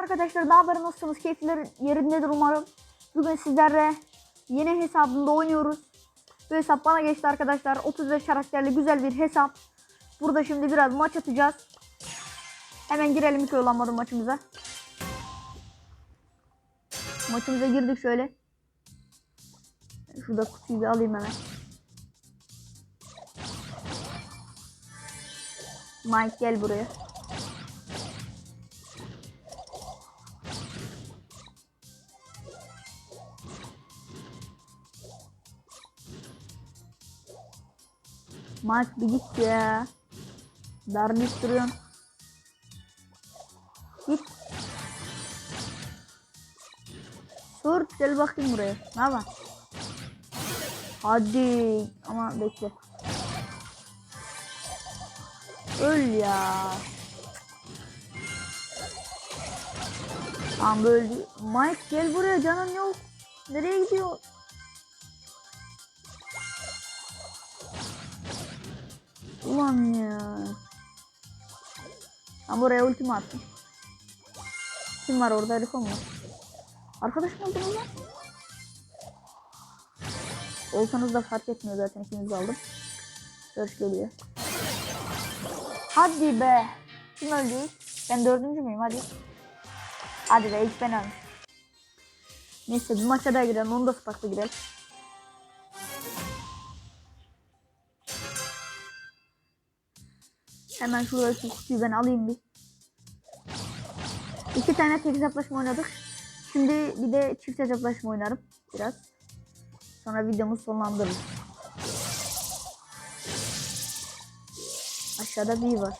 arkadaşlar ne haber nasılsınız? Keyifler yerindedir umarım. Bugün sizlerle yeni hesabımda oynuyoruz. Bu hesap bana geçti arkadaşlar. 35 karakterli güzel bir hesap. Burada şimdi biraz maç atacağız. Hemen girelim ilk yollanmadım maçımıza. Maçımıza girdik şöyle. Şurada kutuyu bir alayım hemen. Mike gel buraya. Mike bir git ya. Darlayıp duruyorsun. Git. Sor gel bakayım buraya. Ne yapalım? Hadi. Ama bekle. Öl ya. Tamam böyle. Mike gel buraya canın yok. Nereye gidiyor? Ulan ya. Ben buraya ultimi attım. Kim var orada? Herif mu? Arkadaş mı oldunuz lan? Olsanız da fark etmiyor zaten ikiniz aldım. Search geliyor. Hadi be. Kim öldü? Ben dördüncü müyüm? Hadi. Hadi be ilk ben öldüm. Neyse bir maça daha girelim. Onu da Spark'ta girelim. Hemen şuradaki kutuyu ben alayım bir. İki tane tek hesaplaşma oynadık. Şimdi bir de çift hesaplaşma oynarım biraz. Sonra videomuzu sonlandırırız. Aşağıda bir var.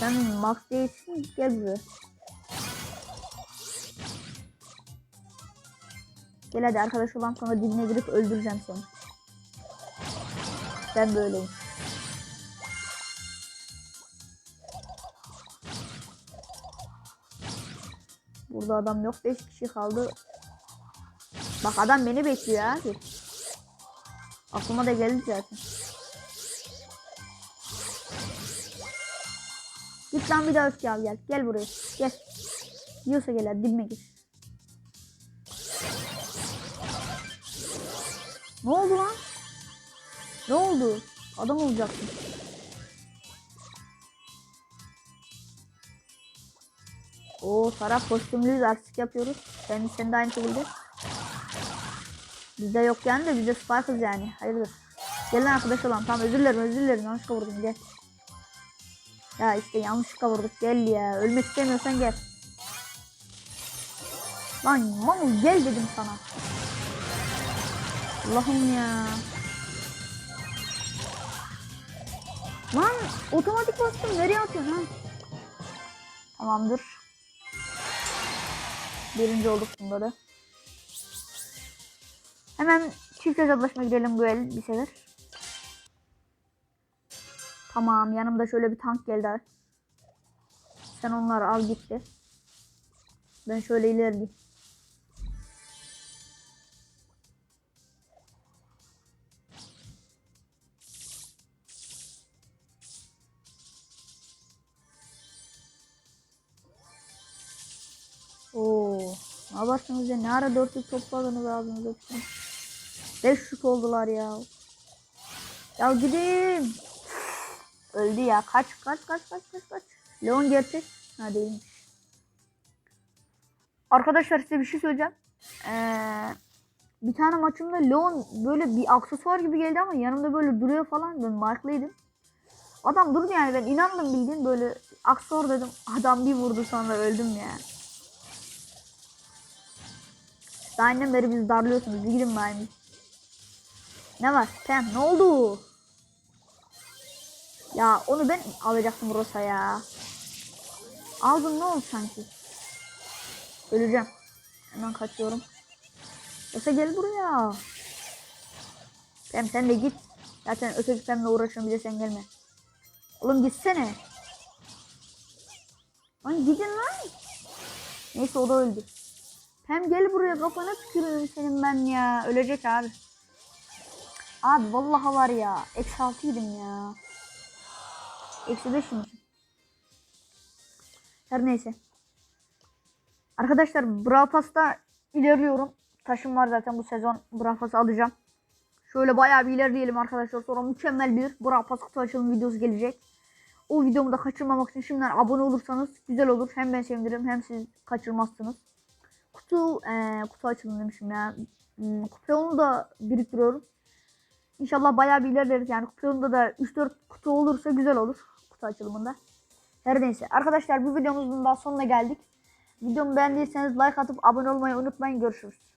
Sen Max değilsin gel buraya. Gel hadi arkadaş olan sonra dibine girip öldüreceğim seni. Ben böyleyim. Burada adam yok 5 kişi kaldı. Bak adam beni bekliyor abi. Aklıma da geldi zaten. Git lan bir daha öfke al gel. Gel buraya. Gel. Yiyorsa gel hadi dibime gir. Ne oldu lan? Ne oldu? Adam olacaktım. Oo taraf kostümlüyüz artistik yapıyoruz. Sen, sen de aynı şekilde. Bizde yok yani de bizde Sparkles yani. Hayırdır. Gel lan arkadaş olan. Tamam özür dilerim özür dilerim. Yanlışlıkla vurdum gel. Ya işte yanlışlıkla vurduk gel ya. Ölmek istemiyorsan gel. Lan Manu gel dedim sana. Allah'ım ya. Lan otomatik bastım. Nereye atıyorsun lan? Tamamdır. Birinci olduk bunda da. Hemen çift hesaplaşma girelim bu el bir sefer. Tamam yanımda şöyle bir tank geldi. Sen onları al gitti. Ben şöyle ilerleyeyim. Yaparsınız ya? Ne ara dörtlük topladınız ağzınıza tutun. Beş şut oldular ya. Ya gidin. Öldü ya. Kaç kaç kaç kaç kaç kaç. Leon gerçek. Ha değilmiş. Arkadaşlar size bir şey söyleyeceğim. Ee, bir tane maçımda Leon böyle bir aksesuar gibi geldi ama yanımda böyle duruyor falan. Ben marklıydım. Adam durdu yani ben inandım bildiğin böyle aksesuar dedim. Adam bir vurdu sonra öldüm ya. Daha annem beri bizi darlıyorsunuz. Gidin bari. Ne var? Pem ne oldu? Ya onu ben alacaktım Rosa ya. Aldım ne oldu sanki? Öleceğim. Hemen kaçıyorum. Rosa gel buraya. Pem sen de git. Zaten öteki Pem'le uğraşıyorum bir de sen gelme. Oğlum gitsene. Lan gidin lan. Neyse o da öldü. Hem gel buraya kafana tükürürüm senin ben ya. Ölecek abi. Abi vallahi var ya. Eksi 6 yedim ya. Eksi 5 yemişim. Her neyse. Arkadaşlar Brawl Pass'ta ilerliyorum. Taşım var zaten bu sezon Brawl alacağım. Şöyle bayağı bir ilerleyelim arkadaşlar. Sonra mükemmel bir Brawl Pass kutu açılım videosu gelecek. O videomu da kaçırmamak için şimdiden abone olursanız güzel olur. Hem ben sevinirim hem siz kaçırmazsınız. Kutu eee, kutu açılımı demişim ya. Hmm, da biriktiriyorum. İnşallah bayağı bir ilerleriz. Yani kuponunda da 3-4 kutu olursa güzel olur. Kutu açılımında. Her neyse. Arkadaşlar bu videomuzun daha sonuna geldik. Videomu beğendiyseniz like atıp abone olmayı unutmayın. Görüşürüz.